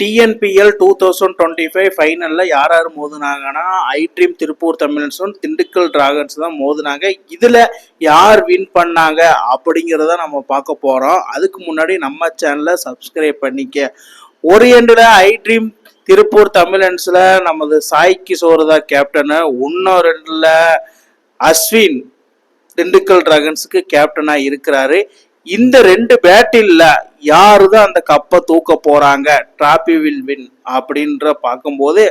TNPL two thousand twenty five ஃபைனலில் யார் யார் மோதுனாங்கன்னா ஐ ட்ரீம் திருப்பூர் தமிழன்ஸும் திண்டுக்கல் டிராகன்ஸ் தான் மோதுனாங்க. இதில் யார் வின் பண்ணாங்க அப்படிங்கிறத நம்ம பார்க்க போகிறோம் அதுக்கு முன்னாடி நம்ம சேனலை சப்ஸ்கிரைப் பண்ணிக்க. ஒரு எண்டில் ஐ ட்ரீம் திருப்பூர் தமிழன்ஸில் நமது சாய்க்கு சோறுதா தான் கேப்டனு இன்னும் ரெண்டில் அஸ்வின் திண்டுக்கல் டிராகன்ஸுக்கு கேப்டனாக இருக்கிறாரு. இந்த ரெண்டு பேட்டில்ல யாரு தான் அந்த கப்பை தூக்க போறாங்க? டிராபி வில் வின் அப்படின்ற பார்க்கும்போது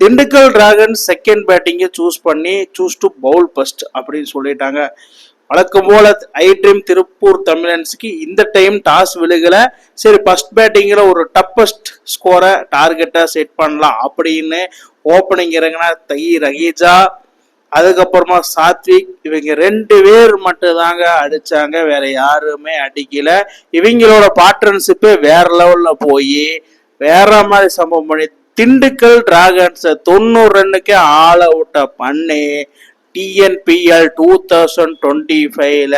திண்டுக்கல் டிராகன்ஸ் செகண்ட் பேட்டிங்கை சூஸ் பண்ணி சூஸ் டு பவுல் ஃபர்ஸ்ட் அப்படின்னு சொல்லிட்டாங்க. வழக்கம் போல ஐ ட்ரீம் திருப்பூர் தமிழன்ஸுக்கு இந்த டைம் டாஸ் விழுகல. சரி ஃபர்ஸ்ட் பேட்டிங்கில் ஒரு டப்பஸ்ட் ஸ்கோரை டார்கெட்டாக செட் பண்ணலாம் அப்படின்னு ஓப்பனிங் இறங்கினா தை ரகீஜா அதுக்கப்புறமா சாத்விக் இவங்க ரெண்டு பேர் மட்டும் தாங்க அடிச்சாங்க. வேற யாருமே அடிக்கல. இவங்களோட பார்ட்னர்ஷிப்பே வேற லெவல்ல போய் வேற மாதிரி சம்பவம் பண்ணி திண்டுக்கல் டிராகன்ஸை தொண்ணூறு ரன்னுக்கே ஆள் அவுட்டை பண்ணி டிஎன்பிஎல் டூ தௌசண்ட் டுவெண்ட்டி ஃபைவ்ல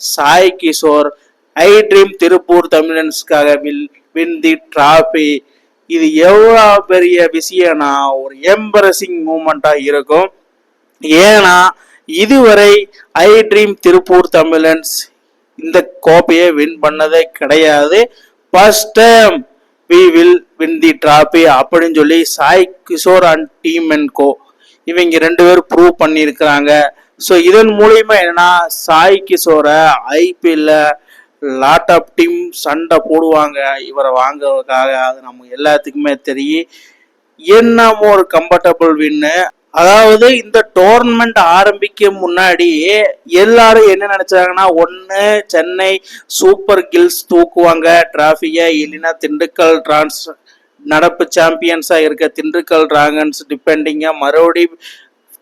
சாய் கிஷோர் ஐ ட்ரீம் திருப்பூர் தமிழன்ஸ்க்காக வில் வின் தி டிராஃபி இது எவ்வளோ பெரிய விஷயம்னா ஒரு எம்பரசிங் மூமெண்ட்டாக இருக்கும். ஏன்னா இதுவரை ஐ ட்ரீம் திருப்பூர் தமிழன்ஸ் இந்த கோப்பையை வின் பண்ணதே கிடையாது. First time we will win the trophy அப்படின்னு சொல்லி Sai Kishore and team and co இவங்க ரெண்டு பேரும் ப்ரூவ் பண்ணியிருக்கிறாங்க. ஸோ இதன் மூலியமா என்னன்னா சாய் கிஷோரை ஐபிஎல்ல லாட் ஆஃப் டீம் சண்டை போடுவாங்க. இவரை வாங்குறதுக்காக அது நம்ம எல்லாத்துக்குமே தெரியும். என்னமோ ஒரு கம்ஃபர்டபுள் வின்னு அதாவது இந்த டோர்னமெண்ட் ஆரம்பிக்க முன்னாடி எல்லாரும் என்ன நினைச்சாங்கன்னா ஒன்று சென்னை சூப்பர் கில்ஸ் தூக்குவாங்க. டிராஃபியை இல்லைன்னா திண்டுக்கல் டிரான்ஸ் நடப்பு சாம்பியன்ஸா இருக்க திண்டுக்கல் டிராகன்ஸ் டிபெண்டிங்கா மறுபடியும்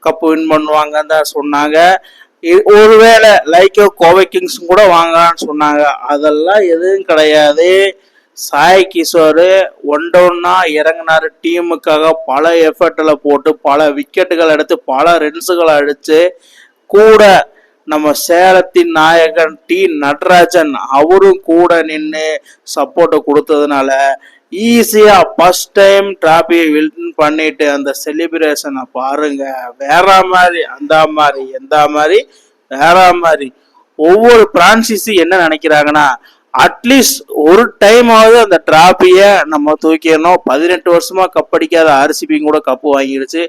கப்பு வின் பண்ணுவாங்கன்னு தான் சொன்னாங்க. ஒருவேளை லைக்கோ கோவை கிங்ஸும் கூட வாங்கலாம்னு சொன்னாங்க. அதெல்லாம் எதுவும் கிடையாது. சாய் கிஷோர் ஒன் டவுன்னா இறங்கினார் டீமுக்காக பல எஃபர்ட்டில் போட்டு பல விக்கெட்டுகள் எடுத்து பல ரன்ஸுகளை அடித்து கூட நம்ம சேலத்தின் நாயகன் டி நடராஜன் அவரும் கூட நின்று சப்போர்ட்டை கொடுத்ததுனால ஈஸியாக ஃபஸ்ட் டைம் டிராபியை வின் பண்ணிட்டு அந்த செலிப்ரேஷனை பாருங்க. வேற மாதிரி அந்த மாதிரி எந்த மாதிரி வேற மாதிரி. ஒவ்வொரு பிரான்சிஸும் என்ன நினைக்கிறாங்கன்னா அட்லீஸ்ட் ஒரு டைமாவது அந்த டிராபியை நம்ம தூக்கிடணும். பதினெட்டு வருஷமா கப் அடிக்காத ஆர்சிபியும் கூட கப்பு வாங்கிடுச்சு.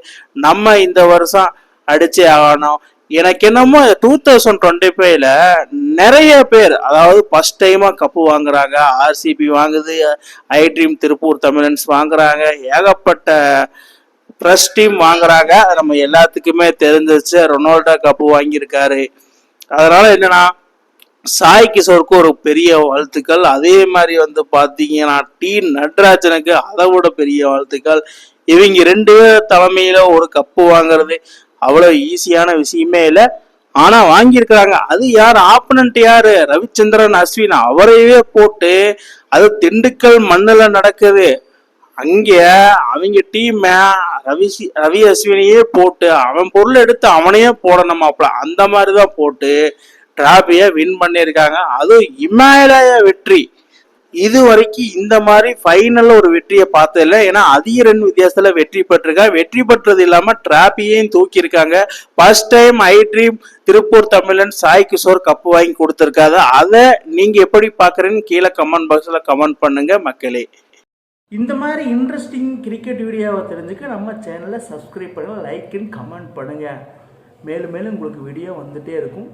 நம்ம இந்த வருஷம் அடிச்சே ஆகணும். எனக்கு என்னமோ டூ தௌசண்ட் டுவெண்ட்டி ஃபைவ்ல நிறைய பேர் அதாவது ஃபர்ஸ்ட் டைமாக கப்பு வாங்குறாங்க. ஆர்சிபி வாங்குது ஐ ட்ரீம் திருப்பூர் தமிழன்ஸ் வாங்குறாங்க. ஏகப்பட்ட ப்ரெஸ் டீம் வாங்குறாங்க. நம்ம எல்லாத்துக்குமே தெரிஞ்சிருச்சு. ரொனால்டோ கப்பு வாங்கியிருக்காரு. அதனால என்னன்னா சாய் கிஷோருக்கு ஒரு பெரிய வாழ்த்துக்கள். அதே மாதிரி வந்து பார்த்தீங்கன்னா டி நட்ராஜனுக்கு அதை விட பெரிய வாழ்த்துக்கள். இவங்க ரெண்டு பேர் தலைமையில ஒரு கப்பு வாங்குறது அவ்வளோ ஈஸியான விஷயமே இல்லை. ஆனா வாங்கியிருக்கிறாங்க. அது யார்? ஆப்பனண்ட் யாரு? ரவிச்சந்திரன் அஸ்வின். அவரையே போட்டு அது திண்டுக்கல் மண்ணில் நடக்குது. அங்கே அவங்க டீம் ரவி ரவி அஸ்வினையே போட்டு அவன் பொருள் எடுத்து அவனையே போடணுமாப்ல அந்த மாதிரி தான் போட்டு டிராபியை வின் பண்ணியிருக்காங்க. அதுவும் இமாலய வெற்றி. இது வரைக்கும் இந்த மாதிரி ஃபைனல்ல ஒரு வெற்றியை பார்த்ததில்ல. ஏன்னா அதிக ரன் வித்தியாசத்துல வெற்றி பெற்றிருக்கா. வெற்றி பெற்றது இல்லாம டிராபியையும் தூக்கியிருக்காங்க. First time I dream Tiruppur Tamizhan Sai Kishore cup வாங்கி கொடுத்துருக்காரு. அதை நீங்க எப்படி பார்க்குறீன்னு கீழே கமெண்ட் பாக்ஸ்ல கமெண்ட் பண்ணுங்க மக்களே. இந்த மாதிரி இன்ட்ரெஸ்டிங் கிரிக்கெட் வீடியோவை தெரிஞ்சுக்க நம்ம சேனலை சப்ஸ்கிரைப் பண்ணுங்கள் லைக் அண்ட் கமெண்ட் பண்ணுங்கள் மேலும் மேலும் உங்களுக்கு வீடியோ வந்துகிட்டே இருக்கும்.